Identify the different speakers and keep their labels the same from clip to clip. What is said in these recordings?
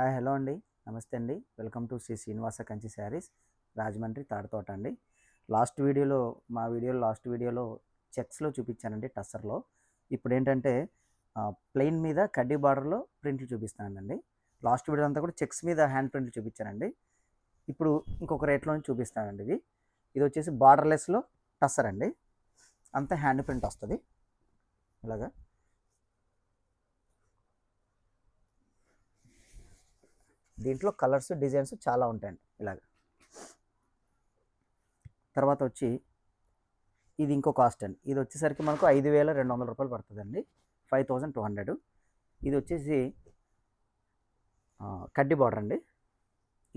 Speaker 1: Hi hello అండి. నమస్తే అండి. వెల్కమ్ టు శ్రీ శ్రీనివాస కంచి శారీస్ రాజమండ్రి తాడతోట అండి. లాస్ట్ వీడియోలో మా వీడియోలో లాస్ట్ వీడియోలో చెక్స్లో చూపించానండి టస్సర్లో. ఇప్పుడు ఏంటంటే ప్లెయిన్ మీద కడ్డీ బార్డర్లో ప్రింట్లు చూపిస్తానండి. లాస్ట్ వీడియో అంతా కూడా చెక్స్ మీద హ్యాండ్ ప్రింట్లు చూపించానండి. ఇప్పుడు ఇంకొక రేట్లో చూపిస్తానండి ఇది ఇది వచ్చేసి బార్డర్లెస్లో టస్సర్ అండి. అంతా హ్యాండ్ ప్రింట్ వస్తుంది. ఇలాగా. దీంట్లో కలర్స్ డిజైన్స్ చాలా ఉంటాయండి ఇలాగ. తర్వాత వచ్చి ఇది ఇంకో కాస్ట్ అండి. ఇది వచ్చేసరికి మనకు ఐదు వేల రెండు వందల రూపాయలు పడుతుందండి. Five thousand two hundred. ఇది వచ్చేసి కడ్డీ బార్డర్ అండి.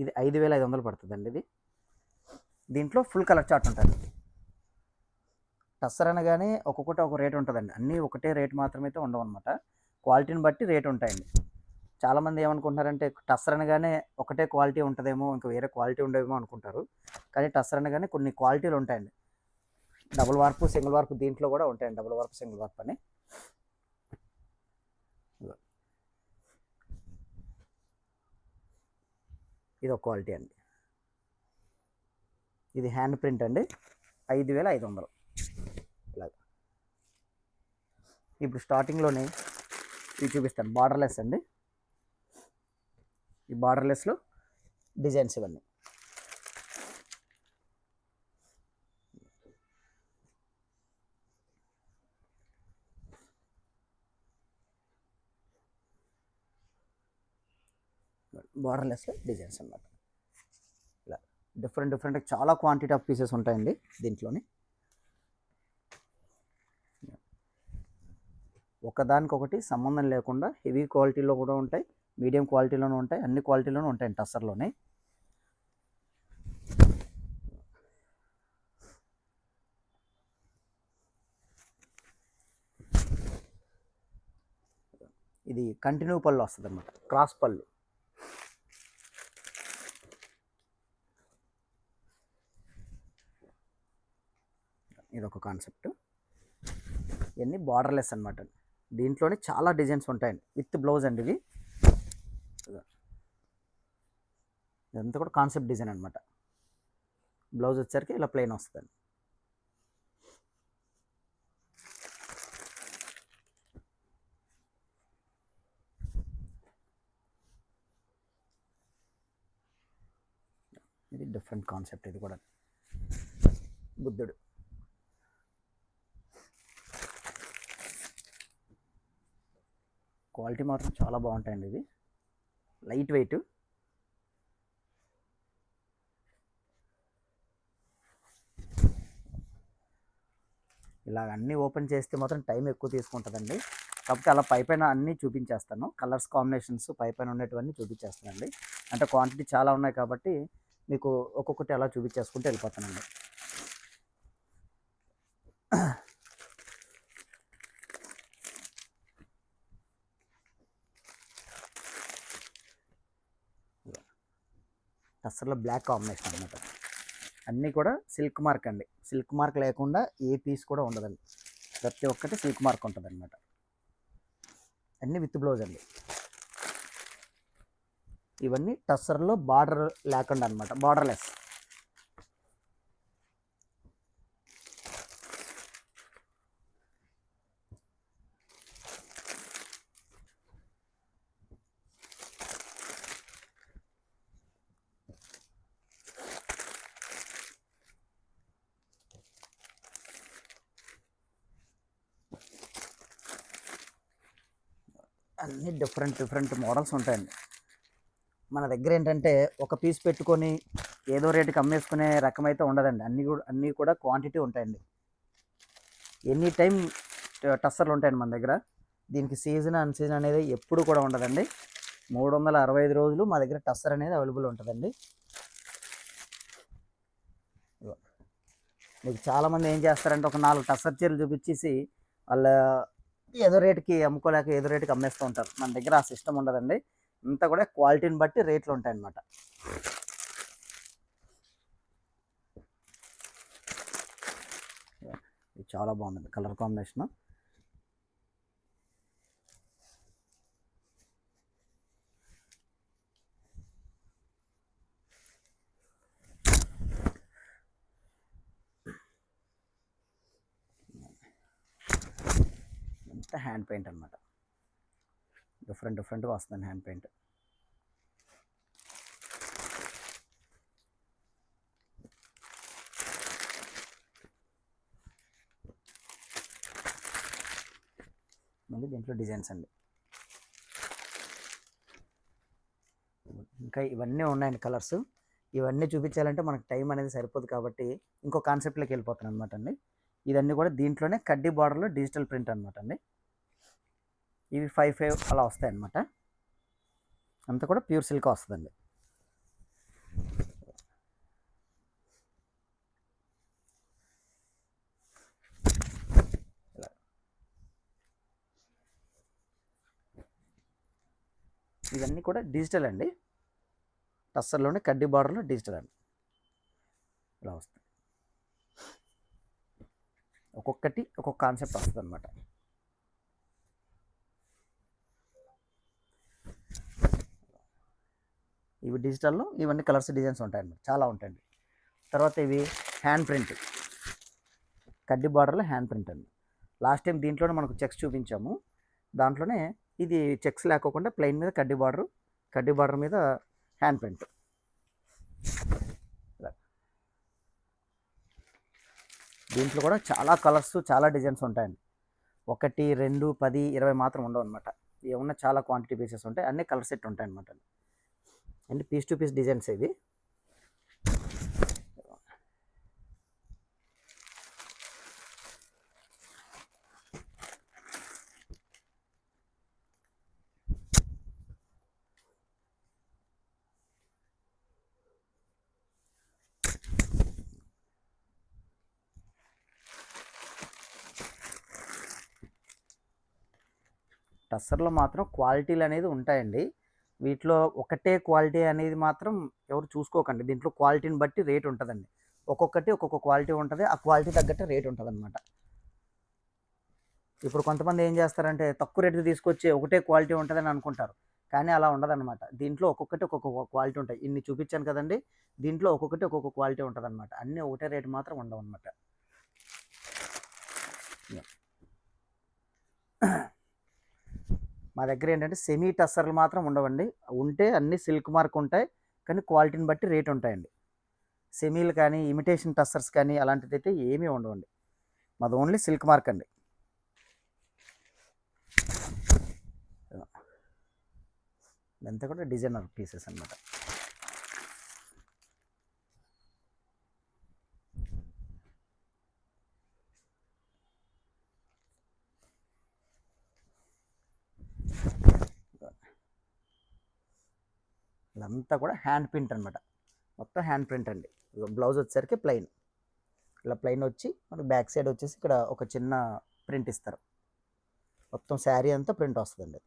Speaker 1: ఇది ఐదు వేల ఐదు వందలు పడుతుందండి ఇది. దీంట్లో ఫుల్ కలర్ చార్ట్ ఉంటుంది. టస్సర్ అనగానే ఒక్కొక్కటి ఒక రేట్ ఉంటుందండి. అన్నీ ఒకటే రేట్ మాత్రమే అయితే ఉండవు అనమాట క్వాలిటీని బట్టి రేట్ ఉంటాయండి. చాలామంది ఏమనుకుంటున్నారంటే టస్సర్ అనగానే ఒకటే క్వాలిటీ ఉంటుందేమో ఇంకా వేరే క్వాలిటీ ఉండేమో అనుకుంటారు. కానీ టస్సర్ అనగానే కొన్ని క్వాలిటీలు ఉంటాయండి. డబుల్ వార్పు సింగిల్ వార్పు దీంట్లో కూడా ఉంటాయండి. డబుల్ వార్పు సింగిల్ వార్పు అని. ఇది ఒక క్వాలిటీ అండి. ఇది హ్యాండ్ ప్రింట్ అండి. ఐదు వేల ఐదు వందలు. ఇలాగా. ఇప్పుడు స్టార్టింగ్లోనే ఇవి చూపిస్తాను. బార్డర్లెస్ అండి. ఈ బార్డర్లెస్లో డిజైన్స్ ఇవన్నీ. బార్డర్లెస్లో డిజైన్స్ అన్నమాట. ఇలా డిఫరెంట్ డిఫరెంట్ చాలా క్వాంటిటీ ఆఫ్ పీసెస్ ఉంటాయండి దీంట్లోని. ఒకదానికొకటి సంబంధం లేకుండా హెవీ క్వాలిటీలో కూడా ఉంటాయి. మీడియం క్వాలిటీలోనూ ఉంటాయి అన్ని క్వాలిటీలోనూ ఉంటాయి టస్సర్లోనే. ఇది కంటిన్యూ పళ్ళు వస్తుంది అన్నమాట క్రాస్ పళ్ళు. ఇది ఒక కాన్సెప్ట్. ఇవన్నీ బార్డర్లెస్ అనమాట దీంట్లోనే చాలా డిజైన్స్ ఉంటాయండి విత్ బ్లౌజ్ అండి ఇవి. ఇదంతా కూడా కాన్సెప్ట్ డిజైన్ అనమాట బ్లౌజ్ వచ్చేసరికి ఇలా ప్లెయిన్ వస్తుంది ఇది డిఫరెంట్ కాన్సెప్ట్ ఇది కూడా. బుద్ధుడు. క్వాలిటీ మాత్రం చాలా బాగుంటాయండి ఇది లైట్ వెయిట్. ఇలాగ అన్నీ ఓపెన్ చేస్తే మాత్రం టైం ఎక్కువ తీసుకుంటుందండి. కాకపోతే అలా పైపైన అన్నీ చూపించేస్తాను. కలర్స్ కాంబినేషన్స్ పైపైన ఉన్నటువన్నీ చూపించేస్తానండి. అంటే క్వాంటిటీ చాలా ఉన్నాయి కాబట్టి మీకు ఒక్కొక్కటి అలా చూపించేసుకుంటూ వెళ్ళిపోతానండి. టస్సర్లో బ్లాక్ కాంబినేషన్ అనమాట అన్నీ కూడా సిల్క్ మార్క్ అండి. సిల్క్ మార్క్ లేకుండా ఏ పీస్ కూడా ఉండదండి. ప్రతి ఒక్కటి సిల్క్ మార్క్ ఉంటుంది అనమాట అన్నీ విత్ బ్లౌజ్ అండి. ఇవన్నీ టస్సర్లో బార్డర్ లేకుండా అనమాట బార్డర్లెస్. అన్ని డిఫరెంట్ డిఫరెంట్ మోడల్స్ ఉంటాయండి. మన దగ్గర ఏంటంటే ఒక పీస్ పెట్టుకొని ఏదో రేటుకి అమ్మేసుకునే రకం అయితే ఉండదండి. అన్నీ కూడా అన్నీ కూడా క్వాంటిటీ ఉంటాయండి. ఎనీ టైం టస్సర్లు ఉంటాయండి మన దగ్గర. దీనికి సీజన్ అన్ సీజన్ అనేది ఎప్పుడు కూడా ఉండదండి. మూడు వందల అరవై ఐదు రోజులు మా దగ్గర టస్సర్ అనేది అవైలబుల్ ఉంటుందండి. మీకు చాలామంది ఏం చేస్తారంటే ఒక నాలుగు టస్సర్ చీరలు చూపించేసి వాళ్ళ ఏదో రేటుకి అమ్ముకోలేక ఏదో రేటుకి అమ్మేస్తూ ఉంటారు. మన దగ్గర ఆ సిస్టమ్ ఉండదండి. అంతా కూడా క్వాలిటీని బట్టి రేట్లు ఉంటాయన్నమాట. ఇది చాలా బాగుంది. Colour combination. ఇదంతా హ్యాండ్ పెయింట్ అనమాట డిఫరెంట్ డిఫరెంట్గా వస్తుంది హ్యాండ్ పెయింట్. మళ్ళీ దీంట్లో డిజైన్స్ అండి. ఇంకా ఇవన్నీ ఉన్నాయండి కలర్స్. ఇవన్నీ చూపించాలంటే మనకు టైం అనేది సరిపోదు కాబట్టి ఇంకో కాన్సెప్ట్లోకి వెళ్ళిపోతాను అనమాట అండి. ఇదన్నీ కూడా దీంట్లోనే కడ్డీ బార్డర్లో డిజిటల్ ప్రింట్ అనమాట అండి. ఇవి ఫైవ్ ఫైవ్ అలా వస్తాయి అన్నమాట అంతా కూడా ప్యూర్ సిల్క్ వస్తుందండి. ఇవన్నీ కూడా డిజిటల్ అండి. టస్సర్లోనే కడ్డీ బార్డర్లో డిజిటల్ అండి. ఇలా వస్తుంది ఒక్కొక్కటి ఒక్కొక్క కాన్సెప్ట్ వస్తుంది అనమాట ఇవి డిజిటల్లో ఇవన్నీ కలర్స్ డిజైన్స్ ఉంటాయండి. చాలా ఉంటాయండి. తర్వాత ఇవి హ్యాండ్ ప్రింట్ కడ్డీ బార్డర్లో హ్యాండ్ ప్రింట్ అండి. లాస్ట్ టైం దీంట్లోనే మనకు చెక్స్ చూపించాము. దాంట్లోనే ఇది చెక్స్ లేకోకుండా ప్లెయిన్ మీద కడ్డీ బార్డర్ కడ్డీ బార్డర్ మీద హ్యాండ్ ప్రింట్ దీంట్లో కూడా చాలా కలర్స్ చాలా డిజైన్స్ ఉంటాయండి. ఒకటి రెండు పది ఇరవై మాత్రం ఉండవు అనమాట ఏమన్నా చాలా క్వాంటిటీ పీసెస్ ఉంటాయి. అన్ని కలర్ సెట్ ఉంటాయి అనమాట and piece to piece designs ఇవి. టస్సర్లో మాత్రం క్వాలిటీలు అనేది ఉంటాయండి. వీటిలో ఒకటే క్వాలిటీ అనేది మాత్రం ఎవరు చూసుకోకండి. దీంట్లో క్వాలిటీని బట్టి రేట్ ఉంటుందండి. ఒక్కొక్కటి ఒక్కొక్క క్వాలిటీ ఉంటుంది. ఆ క్వాలిటీ తగ్గట్టు రేట్ ఉంటుంది అనమాట ఇప్పుడు కొంతమంది ఏం చేస్తారంటే తక్కువ రేటుకి తీసుకొచ్చి ఒకటే క్వాలిటీ ఉంటుందని అనుకుంటారు. కానీ అలా ఉండదన్నమాట. దీంట్లో ఒక్కొక్కటి ఒక్కొక్క క్వాలిటీ ఉంటాయి. ఇన్ని చూపించాను కదండి. దీంట్లో ఒక్కొక్కటి ఒక్కొక్క క్వాలిటీ ఉంటుంది అనమాట అన్నీ ఒకటే రేటు మాత్రం ఉండవు అనమాట మా దగ్గర ఏంటంటే సెమీ టస్సర్లు మాత్రం ఉండవండి. ఉంటే అన్ని సిల్క్ మార్క్ ఉంటాయి. కానీ క్వాలిటీని బట్టి రేట్ ఉంటాయండి. సెమీలు కానీ ఇమిటేషన్ టస్సర్స్ కానీ అలాంటిది అయితే ఏమీ ఉండవండి. మాది ఓన్లీ సిల్క్ మార్క్ అండి. ఇదంతా కూడా డిజైనర్ పీసెస్ అన్నమాట. అంతా కూడా హ్యాండ్ ప్రింట్ అనమాట మొత్తం హ్యాండ్ ప్రింట్ అండి. బ్లౌజ్ వచ్చేసరికి ప్లెయిన్. ఇలా ప్లెయిన్ వచ్చి మనకి బ్యాక్ సైడ్ వచ్చేసి ఇక్కడ ఒక చిన్న ప్రింట్ ఇస్తారు. మొత్తం శారీ అంతా ప్రింట్ వస్తుందండి.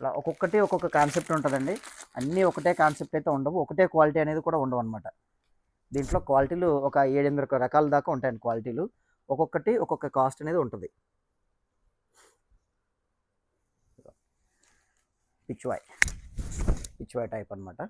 Speaker 1: ఇలా ఒక్కొక్కటి ఒక్కొక్క కాన్సెప్ట్ ఉంటుందండి. అన్నీ ఒకటే కాన్సెప్ట్ అయితే ఉండవు. ఒకటే క్వాలిటీ అనేది కూడా ఉండవు అనమాట దీంట్లో క్వాలిటీలు ఒక ఏడెనిమిది రకాల దాకా ఉంటాయండి క్వాలిటీలు. ఒక్కొక్కటి ఒక్కొక్క కాస్ట్ అనేది ఉంటుంది. పిచ్వాయ్ పిచ్వాయ్ టైప్ అనమాట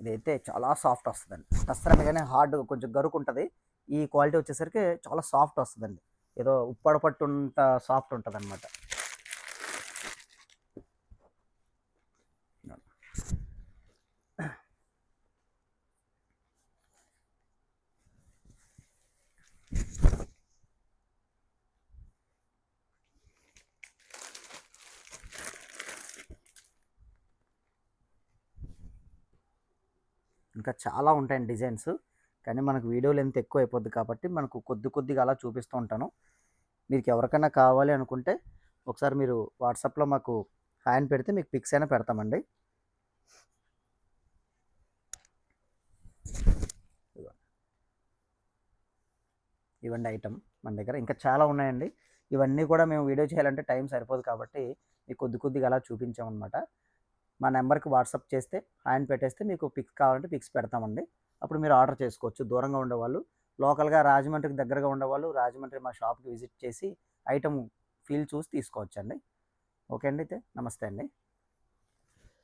Speaker 1: ఇదైతే చాలా సాఫ్ట్ వస్తుందండి. టస్సర్ అనగానే హార్డ్ కొంచెం గరుకు ఉంటుంది ఈ క్వాలిటీ వచ్చేసరికి చాలా సాఫ్ట్ వస్తుందండి. ఏదో ఉప్పడపట్టు సాఫ్ట్ ఉంటుంది అనమాట ఇంకా చాలా ఉంటాయండి డిజైన్స్. కానీ మనకు వీడియో లెంత్ ఎక్కువ అయిపోద్ది కాబట్టి మనకు కొద్ది కొద్దిగా అలా చూపిస్తూ ఉంటాను. మీకు ఎవరికైనా కావాలి అనుకుంటే ఒకసారి మీరు వాట్సాప్లో మాకు హ్యాండ్ పెడితే మీకు పిక్స్ అయినా పెడతామండి. ఇవ్వండి ఐటమ్ మన దగ్గర. ఇంకా చాలా ఉన్నాయండి. ఇవన్నీ కూడా మేము వీడియో చేయాలంటే టైం సరిపోదు కాబట్టి మీకు కొద్ది కొద్దిగా అలా చూపించామన్నమాట. మా నెంబర్కి వాట్సాప్ చేస్తే ఆయన పెట్టేస్తే మీకు పిక్స్ కావాలంటే పిక్స్ పెడతామండి. అప్పుడు మీరు ఆర్డర్ చేసుకోవచ్చు. దూరంగా ఉండేవాళ్ళు లోకల్గా రాజమండ్రికి దగ్గరగా ఉండేవాళ్ళు రాజమండ్రి మా షాప్కి విజిట్ చేసి ఐటమ్ ఫీల్ చూసి తీసుకోవచ్చండి. ఓకే అండి అయితే నమస్తే అండి.